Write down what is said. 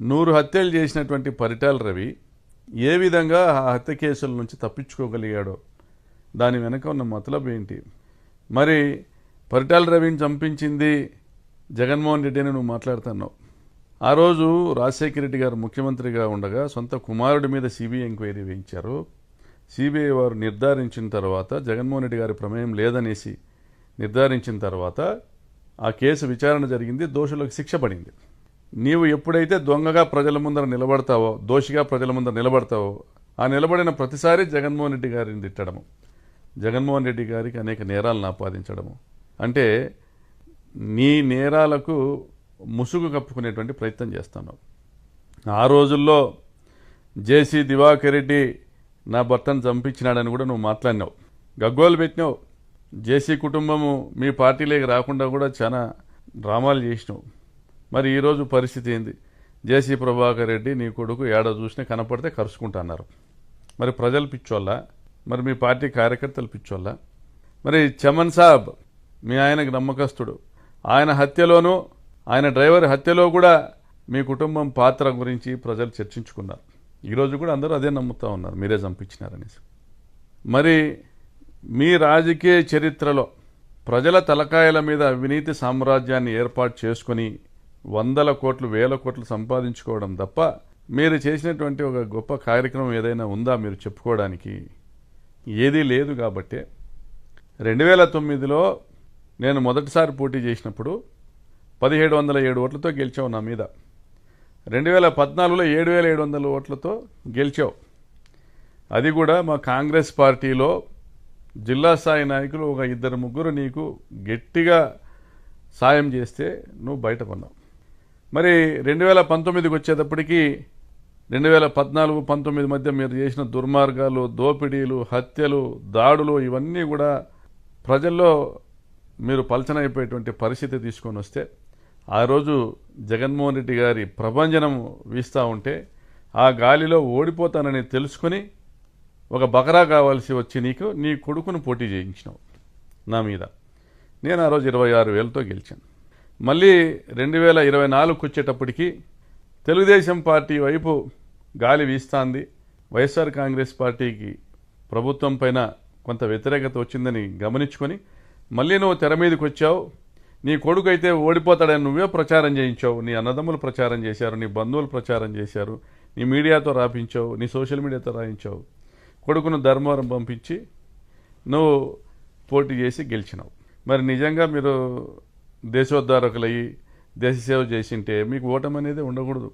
నూరు హత్యలు చేసినటువంటి పరిటాల రవి ఏ విధంగా ఆ హత్య కేసుల నుంచి తప్పించుకోగలిగాడో దాని వెనక ఉన్న మతలబ్ ఏంటి? మరి పరిటాల రవిని చంపించింది జగన్మోహన్ రెడ్డి అని నువ్వు మాట్లాడుతున్నావు. ఆ రోజు రాజశేఖర రెడ్డి గారు ముఖ్యమంత్రిగా ఉండగా సొంత కుమారుడి మీద సిబిఐ ఎంక్వైరీ వేయించారు. సిబిఐ వారు నిర్ధారించిన తర్వాత జగన్మోహన్ రెడ్డి గారి ప్రమేయం లేదనేసి నిర్ధారించిన తర్వాత ఆ కేసు విచారణ జరిగింది దోషులకు శిక్ష పడింది. నీవు ఎప్పుడైతే దొంగగా ప్రజల ముందర నిలబడతావో దోషిగా ప్రజల ముందర నిలబడతావో ఆ నిలబడిన ప్రతిసారి జగన్మోహన్ రెడ్డి గారిని తిట్టడము. జగన్మోహన్ రెడ్డి గారికి అనేక నేరాలను ఆపాదించడము. అంటే నీ నేరాలకు ముసుగు కప్పుకునేటువంటి ప్రయత్నం చేస్తున్నావు. ఆ రోజుల్లో జేసీ దివాకర్ రెడ్డి నా భర్తను చంపించినాడని కూడా నువ్వు మాట్లాడినావు. గగ్గోలు పెట్టినావు. జేసీ కుటుంబము మీ పార్టీలోకి రాకుండా కూడా చాలా డ్రామాలు చేసినావు. మరి ఈరోజు పరిస్థితి ఏంది? జేసీ ప్రభాకర్ రెడ్డి నీ కొడుకు ఏడ చూసినా కనపడితే కరుచుకుంటున్నారు మరి ప్రజలు పిచ్చోళ్ళ? మరి మీ పార్టీ కార్యకర్తలు పిచ్చోళ్ళ? మరి చమన్ సాబ్ మీ ఆయనకు నమ్మకస్తుడు. ఆయన హత్యలోనూ ఆయన డ్రైవర్ హత్యలో కూడా మీ కుటుంబం పాత్ర గురించి ప్రజలు చర్చించుకున్నారు. ఈరోజు కూడా అందరూ అదే నమ్ముతా ఉన్నారు మీరే చంపించినారనేసి. మరి మీ రాజకీయ చరిత్రలో ప్రజల తలకాయల మీద అవినీతి సామ్రాజ్యాన్ని ఏర్పాటు చేసుకొని వందల కోట్లు వేల కోట్లు సంపాదించుకోవడం తప్ప మీరు చేసినటువంటి ఒక గొప్ప కార్యక్రమం ఏదైనా ఉందా మీరు చెప్పుకోవడానికి? ఏదీ లేదు కాబట్టే. రెండు వేల తొమ్మిదిలో నేను మొదటిసారి పోటీ చేసినప్పుడు పదిహేడు వందల ఏడు ఓట్లతో గెలిచావు నా మీద. రెండు వేల పద్నాలుగులో ఏడు వేల ఏడు వందల ఓట్లతో గెలిచావు. అది కూడా మా కాంగ్రెస్ పార్టీలో జిల్లా స్థాయి నాయకులు ఒక ఇద్దరు ముగ్గురు నీకు గట్టిగా సాయం చేస్తే నువ్వు బయటపడినావు మరి రెండు వేల పంతొమ్మిదికి వచ్చేటప్పటికి రెండు వేల పద్నాలుగు పంతొమ్మిది మధ్య మీరు చేసిన దుర్మార్గాలు దోపిడీలు హత్యలు దాడులు ఇవన్నీ కూడా ప్రజల్లో మీరు పలచనైపోయేటువంటి పరిస్థితి తీసుకొని వస్తే ఆ రోజు జగన్మోహన్ రెడ్డి గారి ప్రభంజనం వీస్తూ ఉంటే ఆ గాలిలో ఓడిపోతానని తెలుసుకొని ఒక బకరా కావాల్సి వచ్చి నీకు నీ కొడుకును పోటీ చేయించినావు నా మీద. నేను ఆ రోజు ఇరవై ఆరు వేలతో గెలిచాను. మళ్ళీ రెండు వేల ఇరవై నాలుగుకి వచ్చేటప్పటికి తెలుగుదేశం పార్టీ వైపు గాలి వీస్తాంది. వైఎస్ఆర్ కాంగ్రెస్ పార్టీకి ప్రభుత్వం పైన కొంత వ్యతిరేకత వచ్చిందని గమనించుకొని మళ్ళీ నువ్వు తెర మీదకి వచ్చావు. నీ కొడుకు అయితే ఓడిపోతాడని నువ్వే ప్రచారం చేయించావు. నీ అన్నదమ్ములు ప్రచారం చేశారు. నీ బంధువులు ప్రచారం చేశారు. నీ మీడియాతో రాపించావు. నీ సోషల్ మీడియాతో రాయించావు. కొడుకును ధర్మవరం పంపించి నువ్వు పోటీ చేసి గెలిచినావు. మరి నిజంగా మీరు దేశోద్ధారకులయ్యి దేశ సేవ చేసింటే మీకు ఓటమి అనేది ఉండకూడదు.